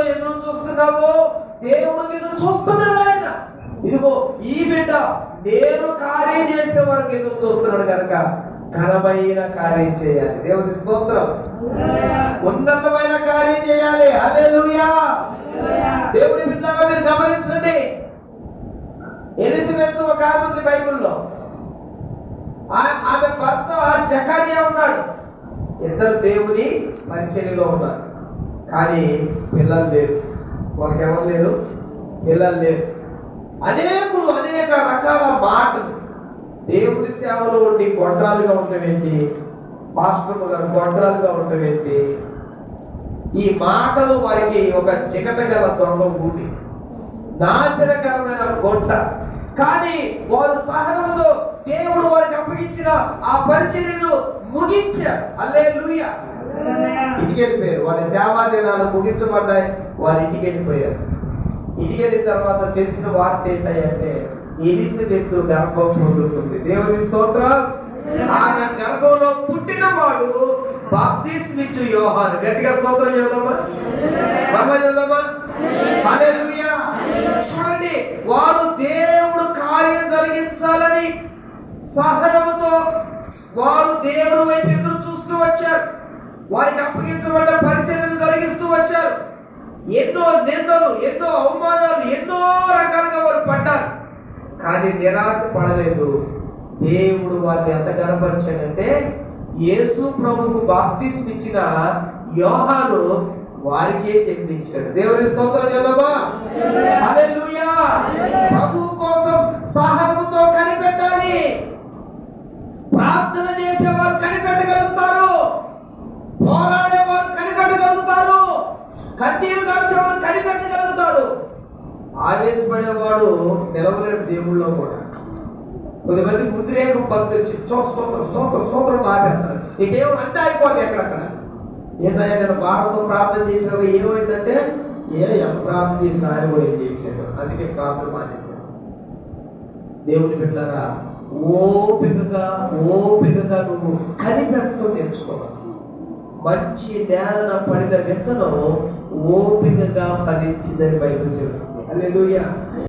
ఎదురు చూస్తున్నావో? దేవుడు నిన్ను చూస్తున్నాడు ఆయన. ఇదిగో ఈ బిడ్డ నేను కార్యం చేసే వరకు ఎదురు చూస్తున్నాడు కనుక ఘనమైన కార్యం చేయాలి. దేవుని స్తోత్రం. ఉన్నతమైన కార్యం చేయాలి. హల్లెలూయా. దేవుని బిడ్డగా మీరు గమనించండి. ఎలిజబెత్ ఒక ఆమె ఉంది బైబిల్లో. ఆ- ఆమె భర్త జకర్యా ఉన్నాడు. ఇద్దరు దేవుని పరిచర్యలో ఉన్నారు. కానీ పిల్లలు లేరు. వాళ్ళకి ఎవరు లేరు? పిల్లలు లేరు. అనేకులు అనేక రకాల మాటలు. దేవుని సేవలో ఉండి గొడ్రాలుగా ఉండవేంటి పాస్టర్లు గారు గొడ్రాలుగా ఉండవేంటి ఈ మాటలు వారికి ఒక చికట గల దొంగ ఊడి నాశనకరమైన గొడ్డ కానీ వారు సహనంతో దేవుడు వారికి అప్పగించిన ఆ పరిచర్యను ముగించారు. అల్లే ఇంటికి వెళ్ళిపోయారు వాళ్ళ సేవా దినాలు ముగించబడ్డాయి. వారి ఇంటికి వెళ్ళిపోయారు ఇంటికి వెళ్ళిన తర్వాత తెలిసిన వార్త ఏంటంటే ఎలిజబెత్ గర్భం పొందుతుంది దేవుని స్తోత్రం. ఆమె గర్భంలో పుట్టినవాడు బాప్తిస్మిచ్చు యోహాను. గట్టిగా స్తోత్రం చూద్దామా మళ్ళా చూద్దామా చూడండి వారు దేవుడు కార్యం జరిగించాలని సహనముతో వారు దేవుని వైపు ఎదురు చూస్తూ వచ్చారు. వారికి అప్పగించబడ్డ పరిచర్యలు కలిగిస్తూ వచ్చారు. ఎన్నో నిందలు ఎన్నో అవమానాలు ఎన్నో రకాలుగా వారు పడ్డారు. కానీ నిరాశ పడలేదు. దేవుడు వారిని ఎంత కనపరిచాడంటే యేసు ప్రభుకు బాప్తిస్మ ఇచ్చిన యోహాను వారికే చెందించాడు దేవుని స్తోత్రం చదవా ప్రభు కోసం సహనముతో కనిపెట్టాలి. ప్రార్థన చేసేవారు కనిపెట్టగలుగుతారు. పోరాడేవారు కనిపెట్టగలుగుతారు. కన్నీరు కార్చేవారు కనిపెట్టగలుగుతారు. ఆవేశపడేవాడు నిలవలేడు దేవుళ్ళో కూడా. కొద్దిమంది ఉద్రేకం భక్తులు వచ్చి స్తోత్రం స్తోత్రం స్తోత్రం ఆపేస్తారు నీకేమో అంటే అయిపోతుంది ఎక్కడక్కడ? ఏంటంటే నేను బాధతో ప్రార్థన చేసినప్పుడు ఏమైందంటే ఏ ఎంత ప్రార్థన చేసినా ఆయన కూడా ఏం చేయట్లేదు. అందుకే ప్రార్థన మానేశాను దేవుని బిడ్డలారా ఓపికగా ఓపికగా నువ్వు కనిపెట్టడం నేర్చుకోవాలి. మంచి నేలన పడిన విత్తనం ఓపికగా ఫలించిందని బయట చెబుతుంది. హల్లెలూయా.